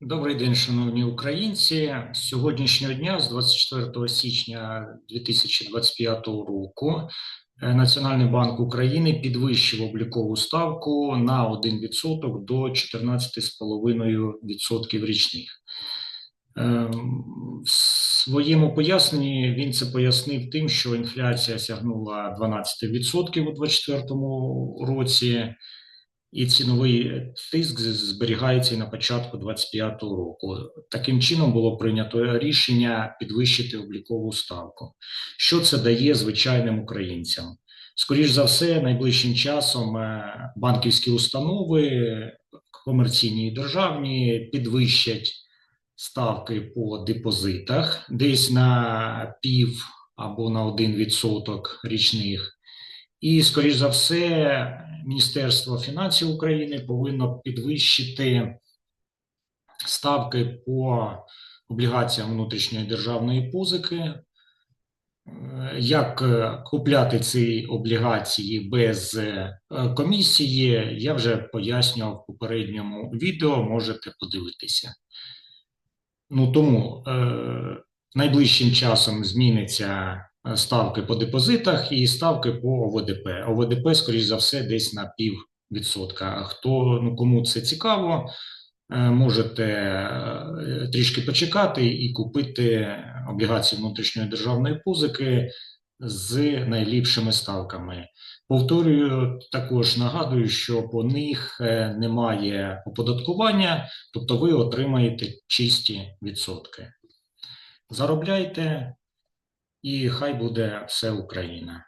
Добрий день, шановні українці. З сьогоднішнього дня, з 24 січня 2025 року, е, Національний банк України підвищив облікову ставку на 1% до 14,5% річних. Ем, В своєму поясненні він це пояснив тим, що інфляція сягнула 12% у 2024 році, і ціновий тиск зберігається і на початку 2025 року. Таким чином було прийнято рішення підвищити облікову ставку. Що це дає звичайним українцям? Скоріш за все, найближчим часом е, банківські установи, комерційні і державні, підвищать ставки по депозитах десь на пів або на 1% річних. І, скоріш за все, Міністерство фінансів України повинно підвищити ставки по облігаціям внутрішньої державної позики. Е, Як е, купляти ці облігації без е, комісії, я вже пояснював в попередньому відео, можете подивитися. Ну тому е, найближчим часом зміняться е, ставки по депозитах і ставки по ОВДП. ОВДП, скоріш за все, десь на пів відсотка. Хто ну кому це цікаво, е, можете е, трішки почекати і купити облігації внутрішньої державної позики з найліпшими ставками. Повторюю, також нагадую, що по них е, немає оподаткування, тобто ви отримаєте чисті відсотки. Заробляйте, і хай буде все Україна.